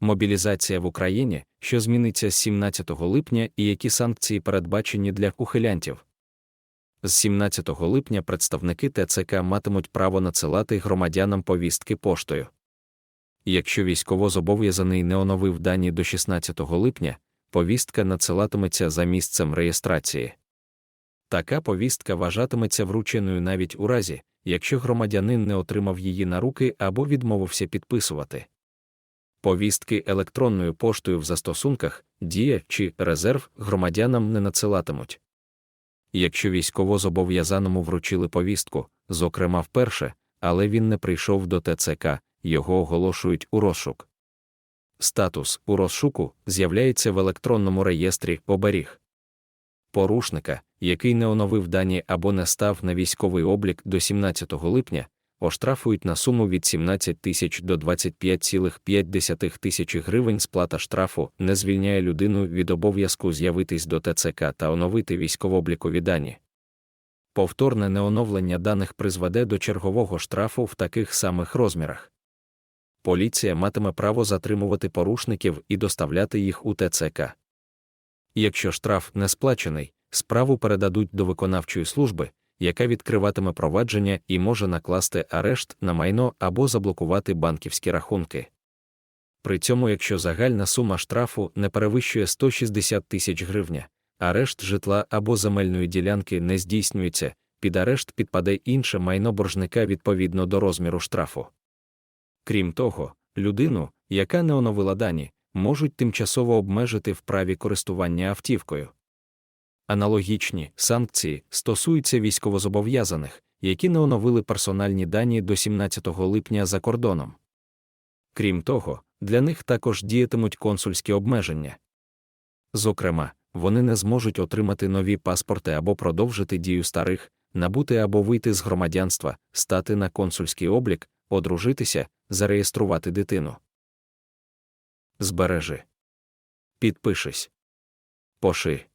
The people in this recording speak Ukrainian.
Мобілізація в Україні, що зміниться з 17 липня і які санкції передбачені для ухилянтів. З 17 липня представники ТЦК матимуть право надсилати громадянам повістки поштою. Якщо військовозобов'язаний не оновив дані до 16 липня, повістка надсилатиметься за місцем реєстрації. Така повістка вважатиметься врученою навіть у разі, якщо громадянин не отримав її на руки або відмовився підписувати. Повістки електронною поштою в застосунках, дія чи резерв громадянам не надсилатимуть. Якщо військовозобов'язаному вручили повістку, зокрема вперше, але він не прийшов до ТЦК, його оголошують у розшук. Статус у розшуку з'являється в електронному реєстрі оберіг. Порушника, який не оновив дані або не став на військовий облік до 17 липня, оштрафують на суму від 17 тисяч до 25,5 тисячі гривень. Сплата штрафу не звільняє людину від обов'язку з'явитись до ТЦК та оновити військовооблікові дані. Повторне неоновлення даних призведе до чергового штрафу в таких самих розмірах. Поліція матиме право затримувати порушників і доставляти їх у ТЦК. Якщо штраф не сплачений, справу передадуть до виконавчої служби, яка відкриватиме провадження і може накласти арешт на майно або заблокувати банківські рахунки. При цьому, якщо загальна сума штрафу не перевищує 160 тисяч гривня, арешт житла або земельної ділянки не здійснюється, під арешт підпаде інше майно боржника відповідно до розміру штрафу. Крім того, людину, яка не оновила дані, можуть тимчасово обмежити в праві користування автівкою. Аналогічні санкції стосуються військовозобов'язаних, які не оновили персональні дані до 17 липня за кордоном. Крім того, для них також діятимуть консульські обмеження. Зокрема, вони не зможуть отримати нові паспорти або продовжити дію старих, набути або вийти з громадянства, стати на консульський облік, одружитися, зареєструвати дитину. Збережи. Підпишись. Поши.